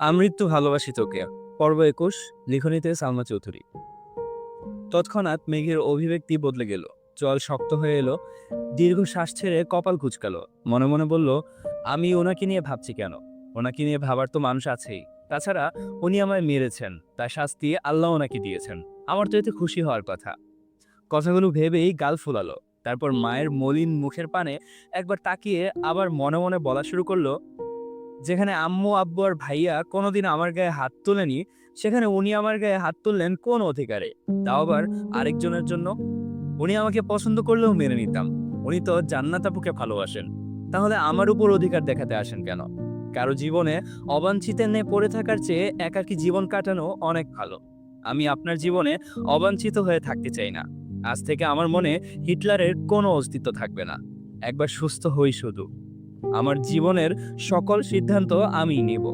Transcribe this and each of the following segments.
আমৃত্যু ভালোবাসি তোকে। পর্ব একুশ, লিখনিতে সালমা চৌধুরী। তৎক্ষণাৎ মেঘের অভিব্যক্তি বদলে গেল। জল শক্ত হয়ে এলো। দীর্ঘ শ্বাস ছেড়ে কপাল কুচকালো। মনে মনে বলল, আমি ওনাকে নিয়ে ভাবছি কেন? ওনাকে নিয়ে ভাবার তো মানুষ আছেই। তাছাড়া উনি আমায় মেরেছেন। তার শাস্তি আল্লাহ ওনাকে দিয়েছেন। আমার তো এতে খুশি হওয়ার কথা। কথাগুলো ভেবেই গাল ফুলালো। তারপর মায়ের মলিন মুখের পানে একবার তাকিয়ে আবার মনে মনে বলা শুরু করল যেখানে আম্মু, আব্বু আর ভাইয়া কোনোদিন আমার গায়ে হাত তোলেনি, সেখানে উনি আমার গায়ে হাত তুললেন কোন অধিকারে। তাও আবার আরেকজনের জন্য উনি আমাকে পছন্দ করলেও মেনে নিতাম। উনি তো জান্নাত আপুকে ভালোবাসেন। তাহলে আমার উপর অধিকার দেখাতে আসেন কেন? কারও জীবনে অবাঞ্ছিতের নে পড়ে থাকার চেয়ে একাকী জীবন কাটানো অনেক ভালো। আমি আপনার জীবনে অবাঞ্ছিত হয়ে থাকতে চাই না। আজ থেকে আমার মনে হিটলারের কোনো অস্তিত্ব থাকবে না। একবার সুস্থ হই শুধু। আমার জীবনের সকল সিদ্ধান্ত আমিই নেব।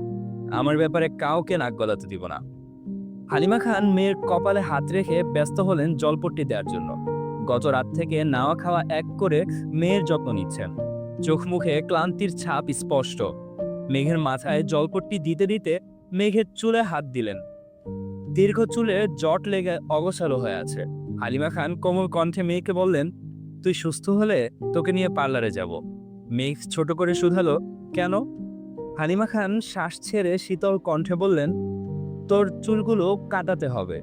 আমার ব্যাপারে কাউকে নাক গলাতে দিব না। হালিমা খান মেয়ের কপালে হাত রেখে ব্যস্ত হলেন জলপট্টি দেওয়ার জন্য। গত রাত থেকে নাওয়া খাওয়া এক করে মেয়ের যত্ন নিচ্ছেন। চোখ মুখে ক্লান্তির ছাপ স্পষ্ট। মেঘের মাথায় জলপট্টি দিতে দিতে মেঘের চুলে হাত দিলেন। দীর্ঘ চুলে জট লেগে অগোছালো হয়ে আছে। হালিমা খান কোমল কণ্ঠে মেয়েকে বললেন, তুই সুস্থ হলে তোকে নিয়ে পার্লারে যাব। মেঘ ছোট করে শুধালো, কেন? হালিমা খান শ্বাস ছেড়ে শীতল কণ্ঠে বললেন, তোর চুলগুলো কাটাতে হবে।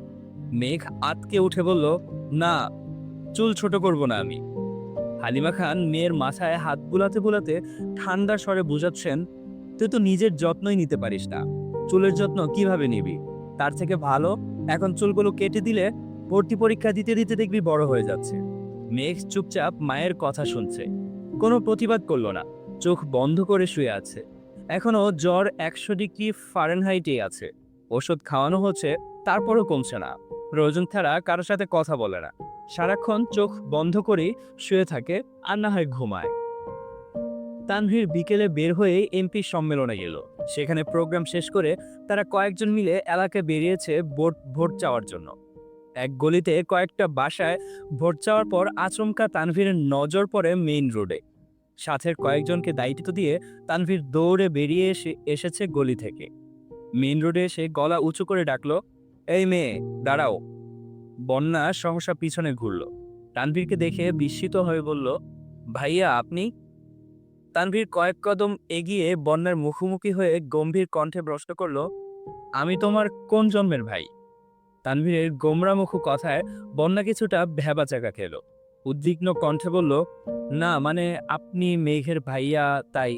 মেঘ আতকে উঠে বলল, না, চুল ছোট করব না আমি। হালিমা খান মেয়ের মাথায় হাত বুলাতে বুলাতে ঠান্ডা স্বরে বুঝাচ্ছেন, তুই তো নিজের যত্নই নিতে পারিস না। চুলের যত্ন কীভাবে নিবি? তার থেকে ভালো, এখন চুলগুলো কেটে দিলে ভর্তি পরীক্ষা দিতে দিতে দেখবি বড় হয়ে যাচ্ছে। মেঘ চুপচাপ মায়ের কথা শুনছে। কোনো প্রতিবাদ করল না। চোখ বন্ধ করে শুয়ে আছে। এখনও জ্বর একশো ডিগ্রি ফারেনহাইটেই আছে। ওষুধ খাওয়ানো হচ্ছে, তারপরও কমছে না। প্রয়োজন ছাড়া কারোর সাথে কথা বলে না। সারাক্ষণ চোখ বন্ধ করেই শুয়ে থাকে, আর না হয় ঘুমায়। তানভীর বিকেলে বের হয়ে এমপি সম্মেলনে গেল। সেখানে প্রোগ্রাম শেষ করে তারা কয়েকজন মিলে এলাকায় বেরিয়েছে ভোট ভোট চাওয়ার জন্য। এক গলিতে কয়েকটা বাসায় ভোট চাওয়ার পর আচমকা তানভীরের নজর পড়ে মেইন রোডে। সাথের কয়েকজনকে দায়িত্ব দিয়ে তানভীর দৌড়ে বেরিয়ে এসে, এসেছে গলি থেকে। মেইন রোডে এসে গলা উঁচু করে ডাকলো, এই মেয়ে, দাঁড়াও। বন্যা সহসা পিছনে ঘুরল। তানভীরকে দেখে বিস্মিত হয়ে বলল, ভাইয়া, আপনি? তানভীর কয়েক কদম এগিয়ে বন্যার মুখোমুখি হয়ে গম্ভীর কণ্ঠে প্রশ্ন করল, আমি তোমার কোন জন্মের ভাই? তানভীরের গোমরামুখু কথায় বন্যা কিছুটা ভেবা চাকা খেলো। উদ্বিগ্ন কণ্ঠে বলল, না মানে আপনি মেঘের ভাইয়া, তাই।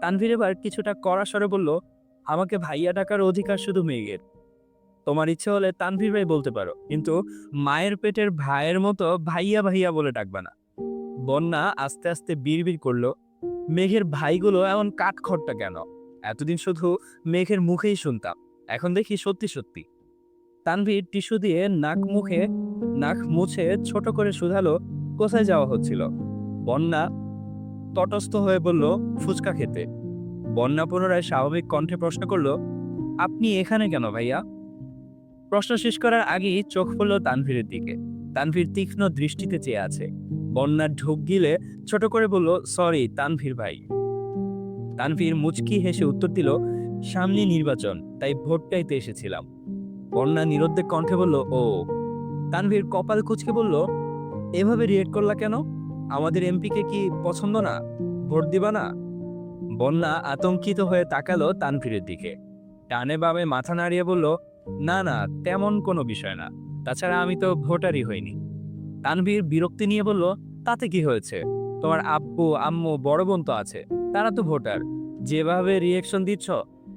তানভীর এবার কিছুটা কড়া স্বরে বলল, আমাকে ভাইয়া ডাকার অধিকার শুধু মেঘের। তোমার ইচ্ছে হলে তানভীর ভাই বলতে পারো, কিন্তু মায়ের পেটের ভাইয়ের মতো ভাইয়া ভাইয়া বলে ডাকবা না। বন্যা আস্তে আস্তে বিড়বিড় করল, মেঘের ভাইগুলো এমন কাঠখড়টা কেন? এতদিন শুধু মেঘের মুখেই শুনতাম, এখন দেখি সত্যি সত্যি। তানভীর টিস্যু দিয়ে নাক মুখে নাক মুছে ছোট করে শুধালো, কোথায় যাওয়া হচ্ছিল? বন্যা তটস্থ হয়ে বলল, ফুচকা খেতে। বন্যা পুনরায় স্বাভাবিক কণ্ঠে প্রশ্ন করল, আপনি এখানে কেন ভাইয়া? প্রশ্ন শেষ করার আগেই চোখ পড়ল তানভীরের দিকে। তানভীর তীক্ষ্ণ দৃষ্টিতে চেয়ে আছে। বন্যার ঢোক গিলে ছোট করে বলল, সরি, তানভীর ভাই। তানভীর মুচকি হেসে উত্তর দিল, সামনে নির্বাচন, তাই ভোট চাইতে এসেছিলাম। বন্যা নিরুদ্বেগ কণ্ঠে বলল, ও তানভীর কপাল কুচকে বলল, এভাবে রিয়েক্ট করলা কেন? আমাদের এমপিকে কি পছন্দ না? ভোট দিবা না? বন্যা আতঙ্কিত হয়ে তাকালো তানভীরের দিকে। টানে বামে মাথা নাড়িয়ে বলল, না না, তেমন কোনো বিষয় না। তাছাড়া আমি তো ভোটারই হইনি। তানভীর বিরক্তি নিয়ে বলল, তাতে কি হয়েছে? তোমার আব্বু, আম্মু, বড় বোন তো আছে, তারা তো ভোটার। যেভাবে রিয়েকশন দিচ্ছ,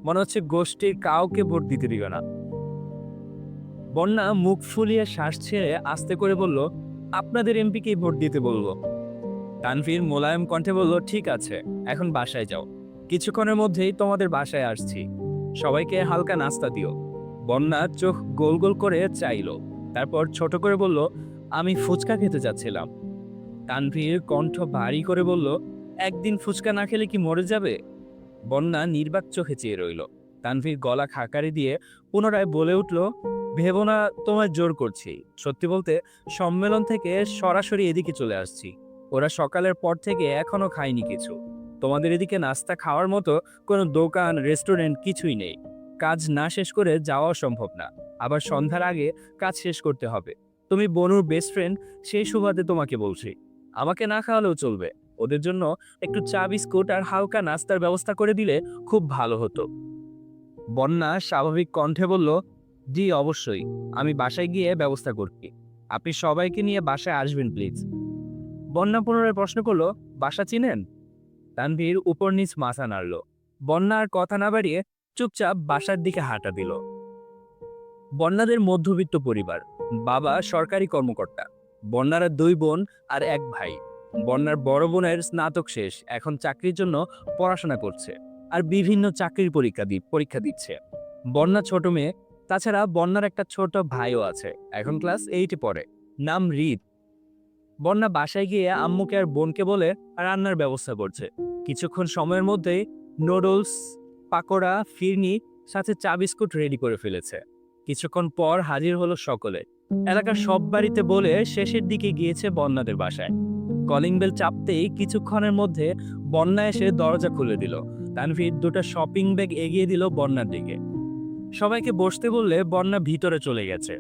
মনে হচ্ছে গোষ্ঠীর কাউকে ভোট দিতে দিবে না। বন্যা মুখ ফুলিয়ে শ্বাস ছেড়ে আস্তে করে বলল, আপনাদের এমপিকেই ভোট দিতে বলব। তানভীর মোলায়েম কণ্ঠে বলল, ঠিক আছে, এখন বাসায় যাও। কিছুক্ষণের মধ্যেই তোমাদের বাসায় আসছি। সবাইকে হালকা নাস্তা দিও। বন্যা চোখ গোল গোল করে চাইলো। তারপর ছোট করে বলল, আমি ফুচকা খেতে যাচ্ছিলাম। তানভীর কণ্ঠ ভারী করে বলল, একদিন ফুচকা না খেলে কি মরে যাবে? বন্যা নির্বাক চোখে চেয়ে রইল। তানভীর গলা খাকারি দিয়ে পুনরায় বলে উঠল ভেবো না, তোমায় জোর করছি। সত্যি বলতে, সম্মেলন থেকে সরাসরি এদিকে চলে আসছি। ওরা সকালের পর থেকে এখনও খায়নি কিছু। তোমাদের এদিকে নাস্তা খাওয়ার মতো কোনো দোকান, রেস্টুরেন্ট কিছুই নেই। কাজ না শেষ করে যাওয়াও সম্ভব না। আবার সন্ধ্যার আগে কাজ শেষ করতে হবে। তুমি বনুর বেস্ট ফ্রেন্ড সেই সুবাদে তোমাকে বলছি। আমাকে না খাওয়ালেও চলবে। ওদের জন্য একটু চা, বিস্কুট আর হালকা নাস্তার ব্যবস্থা করে দিলে খুব ভালো হতো। বন্যা স্বাভাবিক কণ্ঠে বলল জি, অবশ্যই। আমি বাসায় গিয়ে ব্যবস্থা করছি। আপনি সবাইকে নিয়ে বাসায় আসবেন, প্লিজ। বন্যা পুনরায় প্রশ্ন করল, বাসা চিনেন? তানভীর উপর নিচ মাথা নাড়ল। বন্যা আর কথা না বাড়িয়ে চুপচাপ বাসার দিকে হাঁটা দিল। বন্যাদের মধ্যবিত্ত পরিবার। বাবা সরকারি কর্মকর্তা। বন্যারা দুই বোন আর এক ভাই। বন্যার বড় বোনের স্নাতক শেষ, এখন চাকরির জন্য পড়াশোনা করছে। আর বিভিন্ন চাকরির পরীক্ষা দি, পরীক্ষা দিচ্ছে। বন্যা ছোট মেয়ে তাছাড়া বন্যার একটা ছোট ভাইও আছে, এখন ক্লাস এইটে পড়ে, নাম রিদ। বন্যা বাসায় গিয়ে আম্মুকে আর বোনকে বলে রান্নার ব্যবস্থা করছে। কিছুক্ষণ সময়ের মধ্যেই নুডলস পাকোড়া, ফিরনি, সাথে চা বিস্কুট রেডি করে ফেলেছে। কিছুক্ষণ পর হাজির হলো সকলে। এলাকার সব বাড়িতে বলে শেষের দিকে গিয়েছে বন্যাদের বাসায়। কলিং বেল চাপতেই কিছুক্ষণের মধ্যে বন্যা এসে দরজা খুলে দিল। তানভীর দুটো শপিং ব্যাগ এগিয়ে দিল বন্যার দিকে। সবাইকে বসতে বললে বন্যা ভিতরে চলে গেছে।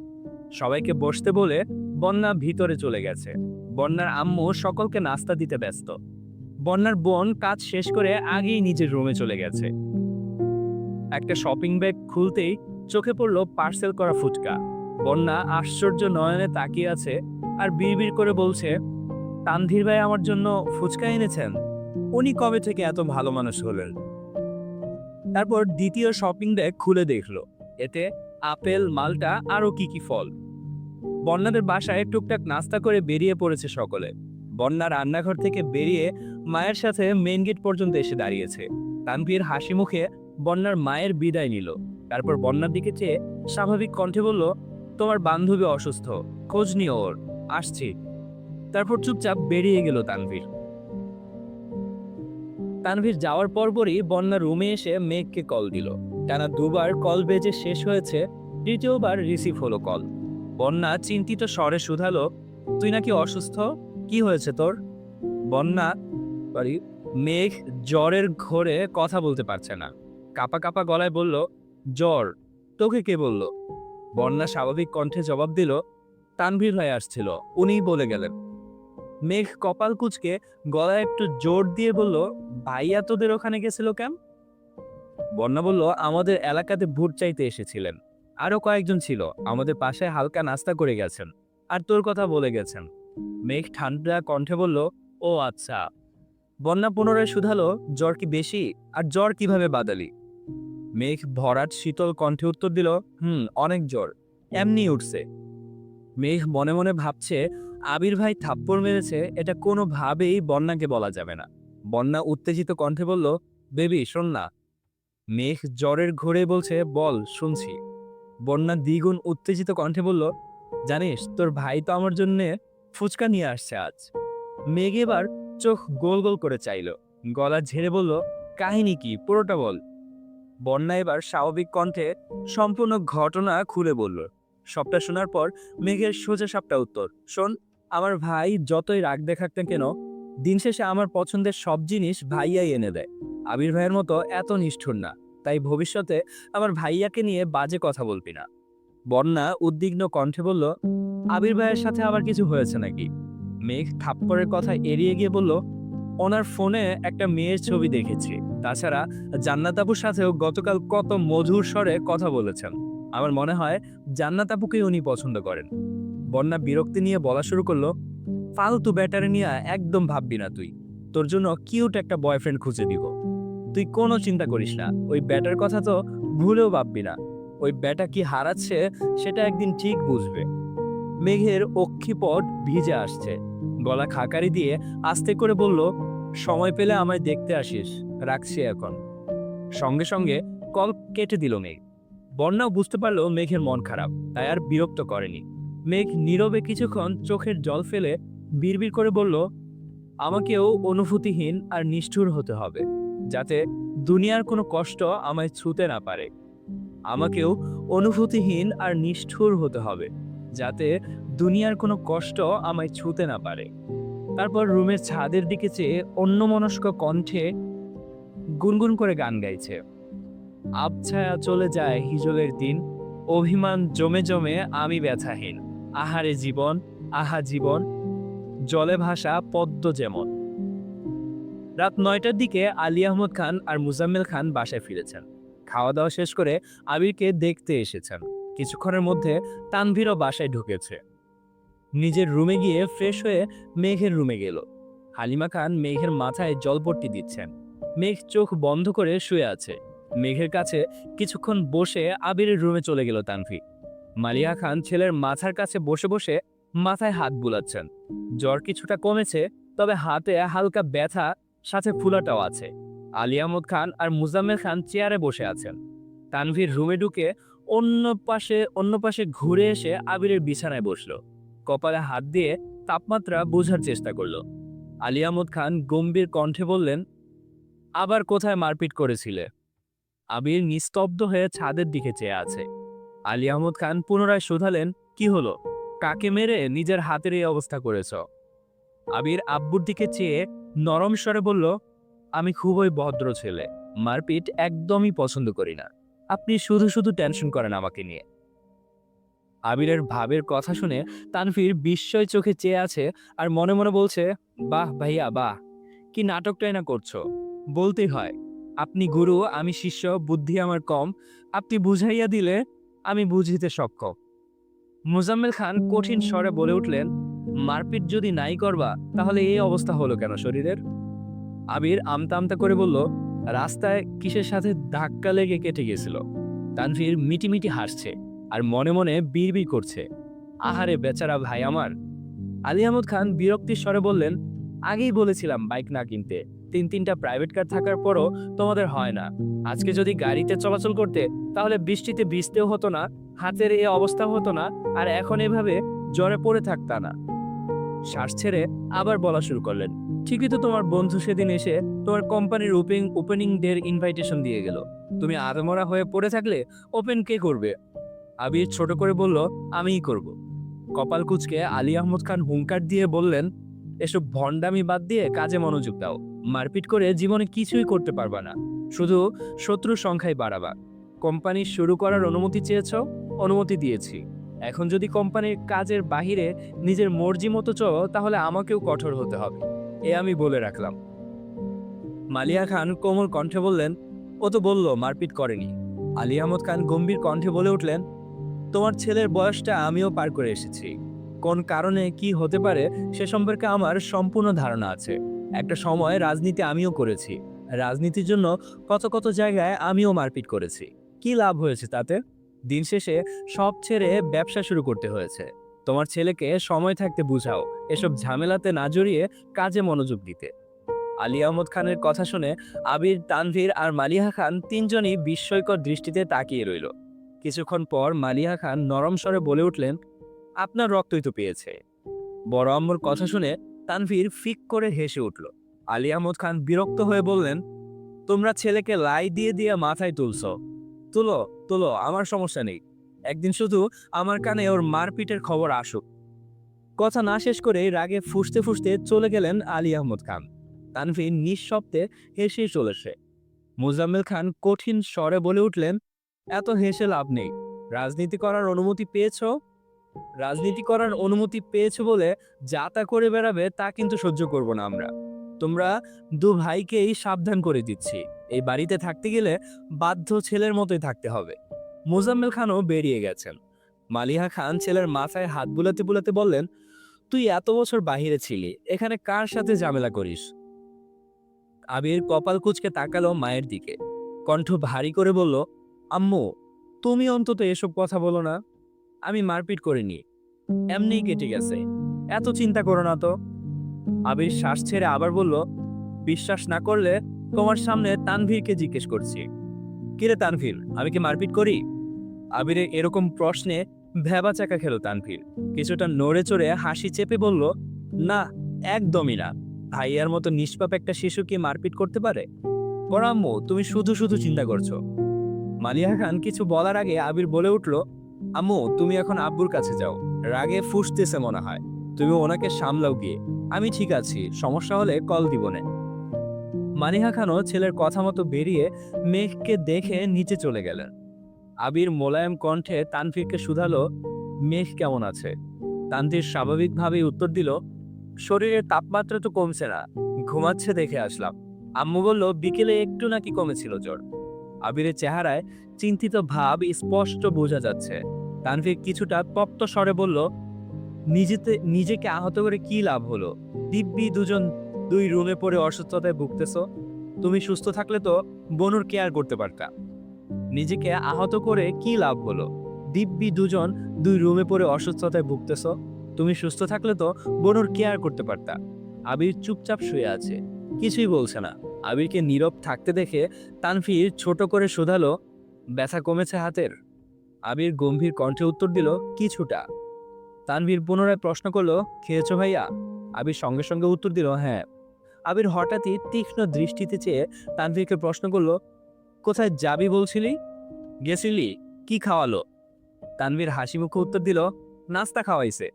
সবাইকে বসতে বলে বন্যা ভিতরে চলে গেছে। বন্যার আম্মু সকলকে নাস্তা দিতে ব্যস্ত। বন্যার বোন কাজ শেষ করে আগেই নিজের রুমে চলে গেছে। একটা শপিং ব্যাগ খুলতেই চোখে পড়ল পার্সেল করা ফুটকা বন্যা আশ্চর্য নয়নে তাকিয়ে আছে আর বিড়বিড় করে বলছে, তানধীর ভাই আমার জন্য ফুচকা এনেছেন। উনি কবে থেকে এত ভালো মানুষ হলেন? তারপর দ্বিতীয় শপিং ব্যাগ খুলে দেখল। এতে আপেল, মালটা, আরও কি কি ফল। বন্যাদের বাসায় টুকটাক নাস্তা করে বেরিয়ে পড়েছে সকলে। বন্যা রান্নাঘর থেকে বেরিয়ে মায়ের সাথে মেন গেট পর্যন্ত এসে দাঁড়িয়েছে। তানভীর হাসি মুখে বন্যার মায়ের বিদায় নিল। তারপর বন্যার দিকে চেয়ে স্বাভাবিক কণ্ঠে বলল, তোমার বান্ধবী অসুস্থ, খোঁজ নিও ওর, আসছি। তারপর চুপচাপ বেরিয়ে গেল তানভীর। তানভীর যাওয়ার পরপরই বন্যা রুমে এসে মেঘকে কল দিল। টানা দুবার কল বেজে শেষ হয়েছে, দ্বিতীয়বার রিসিভ হলো কল বন্যা চিন্তিত স্বরে শুধালো, তুই নাকি অসুস্থ? কি হয়েছে তোর? বন্যা সরি মেঘ জ্বরের ঘোরে কথা বলতে পারছে না। কাপা কাপা গলায় বলল, জ্বর, তোকে কে বলল? বন্যা স্বাভাবিক কণ্ঠে জবাব দিল, তানভীর ভাই আসছিল, উনিই বলে গেলেন। মেঘ কপাল কুচকে গলায় একটু জোর দিয়ে বলল, ভাইয়া তোদের ওখানে গেছিল কেন? বন্যা বলল, আমাদের এলাকাতে ভোট চাইতে এসেছিলেন। আরও কয়েকজন ছিল। আমাদের পাশে হালকা নাস্তা করে গেছেন। আর তোর কথা বলে গেছেন। মেঘ ঠান্ডা কণ্ঠে বলল, ও আচ্ছা। বন্যা পুনরায় শুধালো, জ্বর কি বেশি? আর জ্বর কীভাবে বাদালি? মেঘ ভরাট শীতল কণ্ঠে উত্তর দিল, হুম, অনেক জ্বর। এমনি উঠছে। মেঘ মনে মনে ভাবছে আবির ভাই থাপ্পড় মেরেছে, এটা কোনোভাবেই বন্যাকে বলা যাবে না। বন্যা উত্তেজিত কণ্ঠে বলল, বেবি, শোন না। মেঘ জ্বরের ঘোরে বলছে, বল, শুনছি। বন্যা দ্বিগুণ উত্তেজিত কণ্ঠে বলল, জানিস, তোর ভাই তো আমার জন্যে ফুচকা নিয়ে আসছে আজ। মেঘ এবার চোখ গোল গোল করে চাইল। গলা ঝেড়ে বলল, কাহিনী কি? পুরোটা বল। বন্যা এবার স্বাভাবিক কণ্ঠে সম্পূর্ণ ঘটনা খুলে বলল। সবটা শোনার পর মেঘের সোজা সাপটা উত্তর, শোন আমার ভাই যতই রাগ দেখাক কেন, দিন শেষে আমার পছন্দের সব জিনিস ভাইয়াই এনে দেয়। আবির ভাইয়ের মতো এত নিষ্ঠুর না, তাই ভবিষ্যতে আমার ভাইয়াকে নিয়ে বাজে কথা বলবি না। বন্যা উদ্বিগ্ন কণ্ঠে বলল, আবির ভাইয়ের সাথে আবার কিছু হয়েছে নাকি? মেঘ থাপ্পড়ের কথা এড়িয়ে গিয়ে বলল, ওনার ফোনে একটা মেয়ের ছবি দেখেছি। তাছাড়া জান্নাত আপুর সাথেও গতকাল কত মধুর স্বরে কথা বলেছেন। আমার মনে হয় জান্নাত আপুকেই উনি পছন্দ করেন। বন্যা বিরক্তি নিয়ে বলা শুরু করল, ফালতু ব্যাটারি নিয়ে একদম ভাববি না তুই। তোর জন্য কিউট একটা বয়ফ্রেন্ড খুঁজে দিব। তুই কোনো চিন্তা করিস না। ওই ব্যাটার কথা তো ভুলেও ভাববি না। ওই ব্যাটা কি হারাচ্ছে, সেটা একদিন ঠিক বুঝবে। মেঘের অক্ষিপট ভিজে আসছে। গলা খাকারি দিয়ে আস্তে করে বলল, সময় পেলে আমায় দেখতে আসিস। রাখছি এখন। সঙ্গে সঙ্গে কল কেটে দিল মেঘ। বন্যাও বুঝতে পারল মেঘের মন খারাপ, তাই আর বিরক্ত করেনি। মেঘ নীরবে কিছুক্ষণ চোখের জল ফেলে বিড়বিড় করে বলল, আমাকেও অনুভূতিহীন আর নিষ্ঠুর হতে হবে, যাতে দুনিয়ার কোনো কষ্ট আমায় ছুতে না পারে। আমাকেও অনুভূতিহীন আর নিষ্ঠুর হতে হবে, যাতে দুনিয়ার কোনো কষ্ট আমায় ছুতে না পারে। তারপর রুমের ছাদের দিকে চেয়ে অন্যমনস্ক কণ্ঠে গুনগুন করে গান গাইছে। আবছায়া চলে যায় হিজলের দিন, অভিমান জমে জমে আমি ব্যথাহীন। আহারে জীবন, আহা জীবন, জলে ভাসা পদ্ম যেমন। রাত নয়টার দিকে আলী আহমদ খান আর মুজাম্মেল খান বাসায় ফিরেছেন। খাওয়া দাওয়া শেষ করে আবিরকে দেখতে এসেছেন। কিছুক্ষণের মধ্যে তানভীরও বাসায় ঢুকেছে। নিজের রুমে গিয়ে ফ্রেশ হয়ে মেঘের রুমে গেল। হালিমা খান মেঘের মাথায় জলপট্টি দিচ্ছেন। মেঘ চোখ বন্ধ করে শুয়ে আছে। মেঘের কাছে কিছুক্ষণ বসে আবিরের রুমে চলে গেল তানভি মালিয়া খান ছেলের মাথার কাছে বসে বসে মাথায় হাত বুলাচ্ছেন। জ্বর কিছুটা কমেছে, তবে হাতে হালকা ব্যথা, সাথে ফুলাটাও আছে। আলী আহমদ খান আর মুজাম্মেল খান চেয়ারে বসে আছেন। তানভীর রুমে ঢুকে অন্য পাশে অন্য পাশে ঘুরে এসে আবিরের বিছানায় বসল। কপালে হাত দিয়ে তাপমাত্রা বোঝার চেষ্টা করল। আলী আহমদ খান গম্ভীর কণ্ঠে বললেন, আবার কোথায় মারপিট করেছিলে? আবির নিস্তব্ধ হয়ে ছাদের দিকে চেয়ে আছে। আলী আহমদ খান পুনরায় শোধালেন, কি হলো? কাকে মেরে নিজের হাতের এই অবস্থা করেছ? আবির আব্বুর দিকে চেয়ে নরম স্বরে বলল, আমি খুবই ভদ্র ছেলে, মারপিট একদমই পছন্দ করি না। আপনি শুধু শুধু টেনশন করেন আমাকে নিয়ে। আবিরের ভাবের কথা শুনে তানভীর বিস্ময় চোখে চেয়ে আছে আর মনে মনে বলছে, বাহ ভাইয়া, বাহ। কি নাটকটাই না করছ? বলতেই হয়, আপনি গুরু, আমি শিষ্য, বুদ্ধি আমার কম। আপনি বুঝাইয়া দিলে আমি বুঝিতে সক্ষম। মুজাম্মেল খান কঠিন স্বরে বলে উঠলেন, মারপিট যদি নাই করবা, তাহলে এই অবস্থা হলো কেন শরীরের? আবির আমতা আমতা করে বলল, রাস্তায় কিসের সাথে ধাক্কা লেগে কেটে গেছিল। তানভীর মিটিমিটি হাসছে আর মনে মনে বিড়বিড় করছে। আহারে বেচারা ভাই আমার। আলী আহমদ খান বিরক্তির স্বরে বললেন, আগেই বলেছিলাম বাইক না কিনতে। তিন তিনটা প্রাইভেট কার থাকার পরও তোমাদের হয় না। আজকে যদি গাড়িতে চলাচল করতে, তাহলে বৃষ্টিতে ভিজতেও হতো না, হাতের এ অবস্থা হতো না, আর এখন এভাবে জ্বরে পড়ে থাকতা না। শ্বাস ছেড়ে আবার বলা শুরু করলেন। ঠিকই তো তোমার বন্ধু সেদিন এসে তোমার কোম্পানির ওপেন ওপেনিং ডের ইনভাইটেশন দিয়ে গেল। তুমি আদমরা হয়ে পড়ে থাকলে ওপেন কে করবে? আবির ছোট করে বলল, আমিই করব। কপাল কুচকে আলী আহমদ খান হুঙ্কার দিয়ে বললেন, এসব ভণ্ডামি বাদ দিয়ে কাজে মনোযোগ দাও। মারপিট করে জীবনে কিছুই করতে পারবা না। শুধু শত্রুর সংখ্যাই বাড়াবা। কোম্পানি শুরু করার অনুমতি চেয়েছ? অনুমতি দিয়েছি। এখন যদি কোম্পানির কাজের বাহিরে নিজের মর্জি মতো চলো তাহলে আমাকেও কঠোর হতে হবে। এ আমি বলে রাখলাম। মালিয়া খান কোমল কণ্ঠে বললেন, ও তো বলল মারপিট করেনি। আলী আহমদ খান গম্ভীর কণ্ঠে বলে উঠলেন, তোমার ছেলের বয়সটা আমিও পার করে এসেছি। কোন কারণে কি হতে পারে সে সম্পর্কে আমার সম্পূর্ণ ধারণা আছে। একটা সময় রাজনীতি আমিও করেছি। রাজনীতির জন্য কত কত জায়গায় আমিও মারপিট করেছি। কি লাভ হয়েছে তাতে? দিন শেষে সব ছেড়ে ব্যবসা শুরু করতে হয়েছে। তোমার ছেলেকে সময় থাকতে বুঝাও, এসব ঝামেলাতে না জড়িয়ে কাজে মনোযোগ দিতে। আলী আহমদ খানের কথা শুনে আবির, তানভীর আর মালিহা খান তিনজনই বিস্ময়কর দৃষ্টিতে তাকিয়ে রইল। কিছুক্ষণ পর মালিহা খান নরম স্বরে বলে উঠলেন, আপনার রক্তই তো পেয়েছে। বড় আম্মুর কথা শুনে তানভীর ফিক করে হেসে উঠল। আলী আহমদ খান বিরক্ত হয়ে বললেন, তোমরা ছেলেকে লাই দিয়ে দিয়ে মাথায় তুলছ। তুলো তুলো, আমার সমস্যা নেই। একদিন শুধু আমার কানে ওর মারপিটের খবর আসুক। কথা না শেষ করে রাগে ফুসতে ফুসতে চলে গেলেন আলী আহমদ খান। তানভীর নিঃশব্দে হেসে চলেছে মুজাম্মেল খান কঠিন স্বরে বলে উঠলেন, এত হেসে লাভ নেই। রাজনীতি করার অনুমতি পেয়েছ? রাজনীতি করার অনুমতি পেয়েছ বলে যা তা করে বেড়াবে তা কিন্তু সহ্য করব না আমরা। তোমরা দু ভাইকেই সাবধান করে দিচ্ছি। এই বাড়িতে থাকতে গেলে বাধ্য ছেলের মতোই থাকতে হবে। মোজাম্মেল খানও বেরিয়ে গেছেন। মালিহা খান ছেলের মাথায় হাত বুলাতে বুলাতে বললেন, তুই এত বছর বাহিরে ছিলি, এখানে কার সাথে ঝামেলা করিস? আবির কপাল কুচকে তাকালো মায়ের দিকে। কণ্ঠ ভারী করে বলল, আম্মু, তুমি অন্তত এসব কথা বলো না। আমি মারপিট করিনি এমনিই কেটে গেছে। এত চিন্তা করো না তো। আবির শ্বাস ছেড়ে আবার বলল, বিশ্বাস না করলে তোমার সামনে তানভীরকে জিজ্ঞেস করছি। কিরে তানভীর, আমি কি মারপিট করি? আবিরে এরকম প্রশ্নে ভেবা চাকা খেলো তানভীর। কিছুটা নড়ে চড়ে হাসি চেপে বলল, না, একদমই না। ভাইয়ার মতো নিষ্পাপ একটা শিশু কি মারপিট করতে পারে? বড় তুমি শুধু শুধু চিন্তা করছ। মালিয়া খান কিছু বলার আগে আবির বলে উঠল আম্মু, তুমি এখন আব্বুর কাছে যাও। রাগে ফুসতেছে মনে হয়। তুমি ওনাকে সামলাও গিয়ে। আমি ঠিক আছি, সমস্যা হলে কল দিব দিবনে মানিহা খানও ছেলের কথা মতো বেরিয়ে মেঘকে দেখে নিচে চলে গেলেন। আবির মোলায়েম কণ্ঠে তানভীরকে শুধালো, মেঘ কেমন আছে? তানভীর স্বাভাবিকভাবেই উত্তর দিল, শরীরের তাপমাত্রা তো কমছে না। ঘুমাচ্ছে দেখে আসলাম। আম্মু বলল, বিকেলে একটু নাকি কমেছিল জ্বর। আবিরের চেহারায় চিন্তিত ভাব স্পষ্ট বোঝা যাচ্ছে। তানভীর কিছুটা তপ্ত স্বরে বলল, নিজেতে, নিজেকে আহত করে কি লাভ হলো? দিব্যি দুজন দুই রুমে পড়ে অসুস্থতায় ভুগতেছ। তুমি সুস্থ থাকলে তো বনুর কেয়ার করতে পারতা। নিজেকে আহত করে কি লাভ হলো? দিব্যি দুজন দুই রুমে পড়ে অসুস্থতায় ভুগতেছ। তুমি সুস্থ থাকলে তো বনুর কেয়ার করতে পারতা। আবির চুপচাপ শুয়ে আছে। কিছুই বলছে না। আবিরকে নীরব থাকতে দেখে তানভীর ছোট করে শোধালো, ব্যথা কমেছে হাতের? আবির গম্ভীর কণ্ঠে উত্তর দিল, কিছুটা। তানভীর পুনরায় প্রশ্ন করল, খেয়েছো ভাইয়া? আবির সঙ্গে সঙ্গে উত্তর দিল হ্যাঁ। আবির হঠাৎই তীক্ষ্ণ দৃষ্টিতে চেয়ে তানভীরকে প্রশ্ন করল, কোথায় যাবি বলছিলি? গেছিলি। কি খাওয়ালো? তানভীর হাসি মুখে উত্তর দিল, নাস্তা খাওয়াইছে।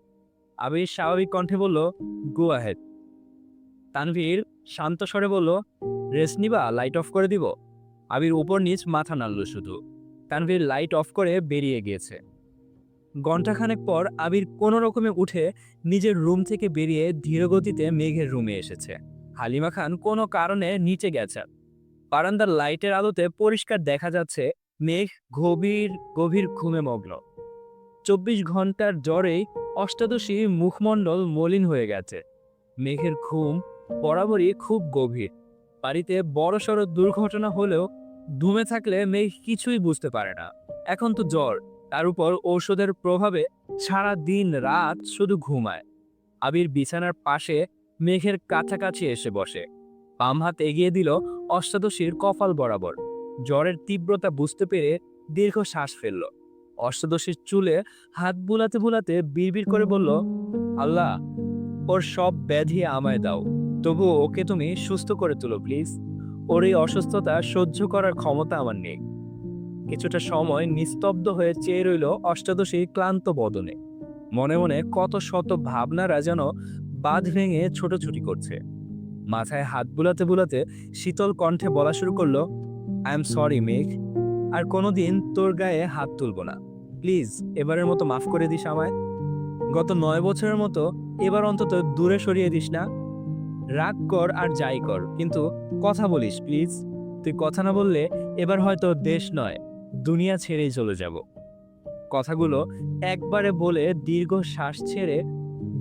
আবির স্বাভাবিক কণ্ঠে বলল, গো আহেড তানভীর শান্ত স্বরে বলল, রেস্ট নিবা, লাইট অফ করে দিব। আবির উপর নিচ মাথা নাড়ল শুধু। তানভীর লাইট অফ করে বেরিয়ে গিয়েছে। ঘণ্টাখানেক পর আবির কোনো রকমে উঠে নিজের রুম থেকে বেরিয়ে ধীরগতিতে মেঘের রুমে এসেছে। হালিমা খান কোনো কারণে নিচে গেছে। বারান্দার লাইটের আলোতে পরিষ্কার দেখা যাচ্ছে মেঘ গভীর গভীর ঘুমে মগ্ন। চব্বিশ ঘণ্টার জ্বরেই অষ্টাদশী মুখমণ্ডল মলিন হয়ে গেছে। মেঘের ঘুম বরাবরই খুব গভীর। বাড়িতে বড়সড় দুর্ঘটনা হলেও ধুমে থাকলে মেঘ কিছুই বুঝতে পারে না। এখন তো জ্বর, তার উপর ঔষধের প্রভাবে সারা দিন রাত শুধু ঘুমায়। আবির বিছানার পাশে মেঘের কাছাকাছি এসে বসে। বাম হাত এগিয়ে দিল অষ্টাদশীর কপাল বরাবর। জ্বরের তীব্রতা বুঝতে পেরে দীর্ঘ শ্বাস ফেলল। অষ্টাদশীর চুলে হাত বুলাতে বুলাতে বিড়বিড় করে বলল, আল্লাহ, ওর সব ব্যাধি আমায় দাও। তবু ওকে তুমি সুস্থ করে তুলো, প্লিজ। ওর এই অসুস্থতা সহ্য করার ক্ষমতা আমার নেই। কিছুটা সময় নিস্তব্ধ হয়ে চেয়ে রইল অষ্টাদশী ক্লান্ত বদনে। মনে মনে কত শত ভাবনারা যেন বাঁধ ভেঙে ছোটাছুটি করছে। মাথায় হাত বুলাতে বুলাতে শীতল কণ্ঠে বলা শুরু করল আই এম সরি মেঘ। আর কোনোদিন তোর গায়ে হাত তুলব না। প্লিজ, এবারের মতো মাফ করে দিস আমায়। গত নয় বছরের মতো এবার অন্তত দূরে সরিয়ে দিস না। রাগ কর আর যাই কর। কিন্তু কথা বলিস, প্লিজ। তুই কথা না বললে এবার হয়তো দেশ নয়, দুনিয়া ছেড়েই চলে যাব। কথাগুলো একবারে বলে দীর্ঘ শ্বাস ছেড়ে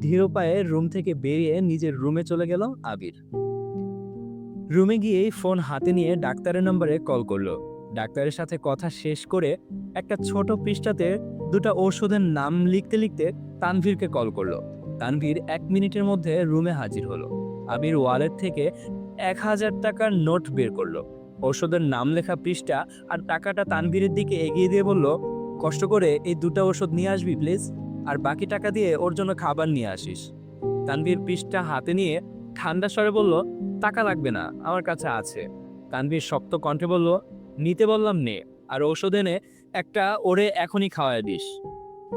ধীর পায়ে রুম থেকে বেরিয়ে নিজের রুমে চলে গেল আবির। রুমে গিয়েই ফোন হাতে নিয়ে ডাক্তারের নম্বরে কল করল। ডাক্তারের সাথে কথা শেষ করে একটা ছোট পৃষ্ঠাতে দুটো ওষুধের নাম লিখতে লিখতে তানভীরকে কল করল। তানভীর এক মিনিটের মধ্যে রুমে হাজির হলো। আবির ওয়ালেট থেকে এক হাজার টাকার নোট বের করল। ওষুধের নাম লেখা পৃষ্ঠা আর টাকাটা তানভীরের দিকে এগিয়ে দিয়ে বলল, কষ্ট করে এই দুটো ওষুধ নিয়ে আসবি, প্লিজ, আর বাকি টাকা দিয়ে ওর জন্য খাবার নিয়ে আসিস। তানভীর পৃষ্ঠা হাতে নিয়ে ঠান্ডা স্বরে বলল, টাকা লাগবে না, আমার কাছে আছে। তানভীর শক্ত কণ্ঠে বলল, নিতে বললাম নে, আর ঔষধ এনে একটা ওরে এখনই খাওয়ায় দিস।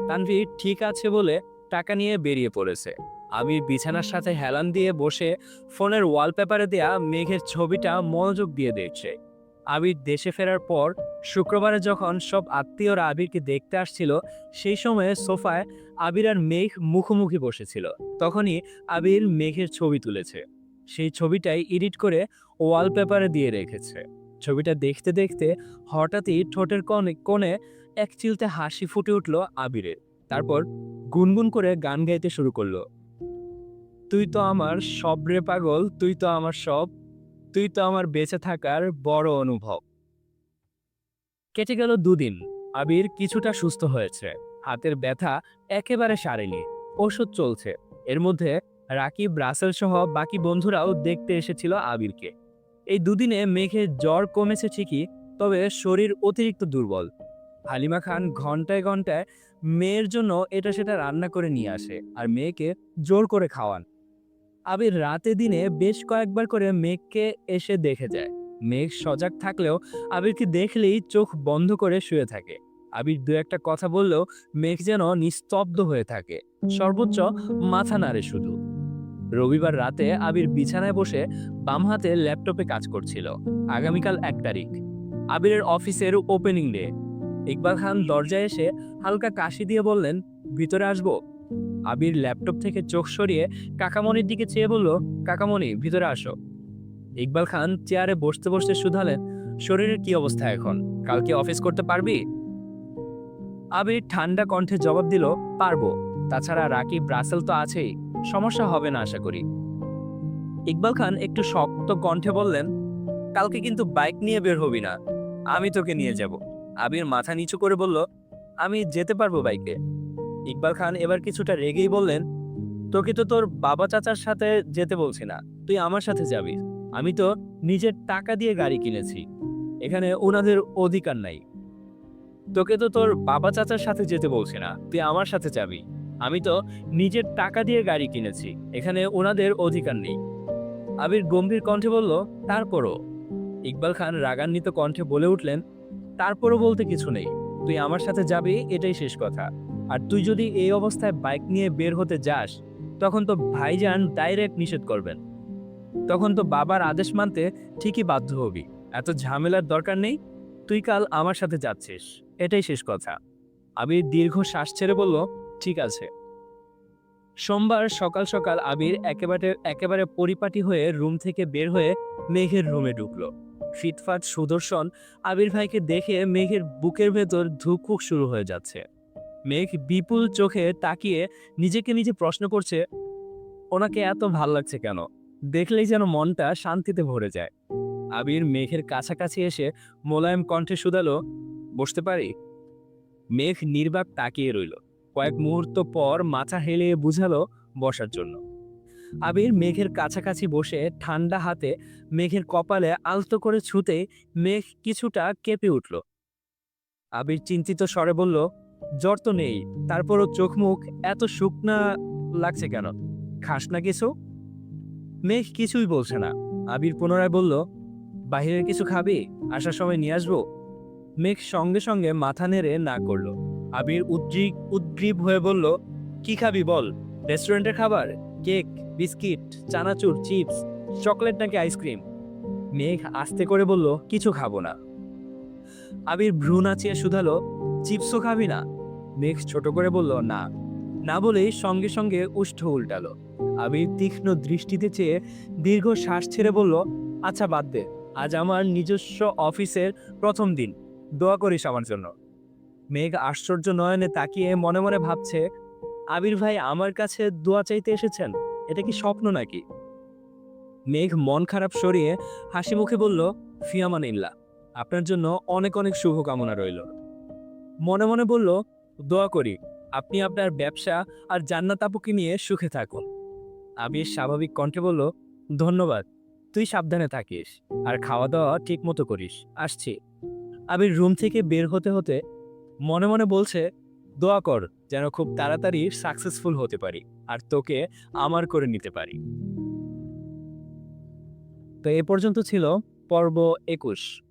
তানভীর ঠিক আছে বলে টাকা নিয়ে বেরিয়ে পড়েছে। আবির বিছানার সাথে হেলান দিয়ে বসে ফোনের ওয়ালপেপারে দেয়া মেঘের ছবিটা মনোযোগ দিয়ে দেখছে। আবির দেশে ফেরার পর শুক্রবারে যখন সব আত্মীয়রা আবিরকে দেখতে আসছিল, সেই সময়ে সোফায় আবির আর মেঘ মুখোমুখি বসেছিল। তখনই আবির মেঘের ছবি তুলেছে। সেই ছবিটাই এডিট করে ওয়ালপেপারে দিয়ে রেখেছে। ছবিটা দেখতে দেখতে হঠাৎই ঠোঁটের কোণে কোণে এক চিলতে হাসি ফুটে উঠল আবিরের। তারপর গুনগুন করে গান গাইতে শুরু করল। তুই তো আমার সব রে পাগল, তুই তো আমার সব, তুই তো আমার বেঁচে থাকার বড় অনুভব। কেটে গেল দুদিন। আবির কিছুটা সুস্থ হয়েছে। হাতের ব্যথা একেবারে সারেনি। ওষুধ চলছে। এর মধ্যে রাকিব রাসেল সহ বাকি বন্ধুরাও দেখতে এসেছিল আবিরকে। এই দুদিনে মেঘের জ্বর কমেছে ঠিকই, তবে শরীর অতিরিক্ত দুর্বল। হালিমা খান ঘন্টায় ঘন্টায় মেয়ের জন্য এটা সেটা রান্না করে নিয়ে আসে, আর মেয়েকে জোর করে খাওয়ান। আবির রাতে দিনে বেশ কয়েকবার করে মেঘকে এসে দেখে যায়। মেঘ সজাগ থাকলেও আবিরকে দেখলেই চোখ বন্ধ করে শুয়ে থাকে। আবির দু একটা কথা বললেও মেঘ যেন নিস্তব্ধ হয়ে থাকে। সর্বোচ্চ মাথা নাড়ে শুধু। রবিবার রাতে আবির বিছানায় বসে বাম হাতে ল্যাপটপে কাজ করছিল। আগামীকাল এক তারিখ। আবিরের অফিসের ওপেনিং ডে ইকবাল খান দরজায় এসে হালকা কাশি দিয়ে বললেন, ভিতরে আসব? আবির ল্যাপটপ থেকে চোখ সরিয়ে কাকামণির দিকে চেয়ে বলল, কাকামণি, ভিতরে আসো। ইকবাল খান চেয়ারে বসতে বসতে শুধালেন, শরীরের কি অবস্থা এখন? কালকে অফিস করতে পারবি? আবির ঠান্ডা কণ্ঠে জবাব দিল, পারব। তাছাড়া রাকিব ব্রাসেল তো আছেই। সমস্যা হবে না, আশা করি। ইকবাল খান একটু শক্ত কণ্ঠে বললেন, কালকে কিন্তু বাইক নিয়ে বের হবি না। আমি তোকে নিয়ে যাব। আবির মাথা নিচু করে বলল, আমি যেতে পারব বাইকে। ইকবাল খান এবার কিছুটা রেগেই বললেন, তোকে তো তোর বাবা চাচার সাথে যেতে বলছি না, তুই আমার সাথে যাবি। আমি তো নিজের টাকা দিয়ে গাড়ি কিনেছি, এখানে ওনাদের অধিকার নাই। তোকে তো তোর বাবা চাচার সাথে যেতে বলছি না, তুই আমার সাথে যাবি। আমি তো নিজের টাকা দিয়ে গাড়ি কিনেছি, এখানে ওনাদের অধিকার নেই। আবির গম্ভীর কণ্ঠে বলল, তারপরও? ইকবাল খান রাগান্বিত কণ্ঠে বলে উঠলেন, তারপরও বলতে কিছু নেই, তুই আমার সাথে যাবি, এটাই শেষ কথা। আর তুই যদি এই অবস্থায় বাইক নিয়ে বের হতে যাস, তখন তো ভাইজান ডাইরেক্ট নিষেধ করবেন। তখন তো বাবার আদেশ মানতে ঠিকই বাধ্য হবি। এত ঝামেলার দরকার নেই, তুই কাল আমার সাথে যাচ্ছিস। এটাই শেষ কথা। আবির দীর্ঘ শ্বাস ছেড়ে বলল, ঠিক আছে। সোমবার সকাল সকাল আবির একেবারে একেবারে পরিপাটি হয়ে রুম থেকে বের হয়ে মেঘের রুমে ঢুকলো। ফিটফাট সুদর্শন আবির ভাইকে দেখে মেঘের বুকের ভেতর ধুকফুক শুরু হয়ে যাচ্ছে। মেঘ বিপুল চোখে তাকিয়ে নিজেকে নিজে প্রশ্ন করছে, ওনাকে এত ভালো লাগছে কেন? দেখলেই যেন মনটা শান্তিতে ভরে যায়। আবির মেঘের কাছাকাছি এসে মোলায়েম কণ্ঠে শুধালো, বসতে পারি? মেঘ নির্বাক তাকিয়ে রইল। কয়েক মুহূর্ত পর মাথা হেলিয়ে বুঝালো বসার জন্য। আবির মেঘের কাছাকাছি বসে ঠান্ডা হাতে মেঘের কপালে আলতো করে ছুতে মেঘ কিছুটা কেঁপে উঠল। আবির চিন্তিত স্বরে বলল জ্বর তো নেই, তারপরও চোখ মুখ এত শুকনা লাগছে কেন? খাস না কিছু? মেঘ কিছুই বলছে না। আবির পুনরায় বলল, বাহিরের কিছু খাবি? আসার সময় নিয়ে আসব? মেঘ সঙ্গে সঙ্গে মাথা নেড়ে না করল। আবির উদ্রিক, উদ্গ্রীব হয়ে বলল, কি খাবি বল? রেস্টুরেন্টের খাবার? কেক, বিস্কিট, চানাচুর, চিপস, চকলেট নাকি আইসক্রিম? মেঘ আস্তে করে বলল, কিছু খাব না। আবির ভ্রু নাচিয়ে শুধালো, চিপসও খাবি না? মেঘ ছোট করে বলল, না। না বলেই সঙ্গে সঙ্গে উষ্ঠ উল্টালো। আবির তীক্ষ্ণ দৃষ্টিতে চেয়ে দীর্ঘ শ্বাস ছেড়ে বলল আচ্ছা বাদ দে। আজ আমার নিজস্ব অফিসের প্রথম দিন। দোয়া করিস আমার জন্য। মেঘ আশ্চর্য নয়নে তাকিয়ে মনে মনে ভাবছে, আবির ভাই আমার কাছে দোয়া চাইতে এসেছেন? এটা কি স্বপ্ন নাকি? মেঘ মন খারাপ সরিয়ে হাসি মুখে বলল, ফিয়ামান ইল্লা, আপনার জন্য অনেক অনেক শুভকামনা রইল। মনে মনে বলল দোয়া করি আপনি আপনার ব্যবসা আর জান্নাত আপুকে নিয়ে সুখে থাকুন। আবির স্বাভাবিক কণ্ঠে বলল, ধন্যবাদ, তুই সাবধানে থাকিস আর খাওয়া দাওয়া ঠিক মতো করিস। আসছি। আবির রুম থেকে বের হতে হতে মনে মনে বলছে, দোয়া কর যেন খুব তাড়াতাড়ি সাকসেসফুল হতে পারি আর তোকে আমার করে নিতে পারি। তো এ পর্যন্ত ছিল পর্ব একুশ।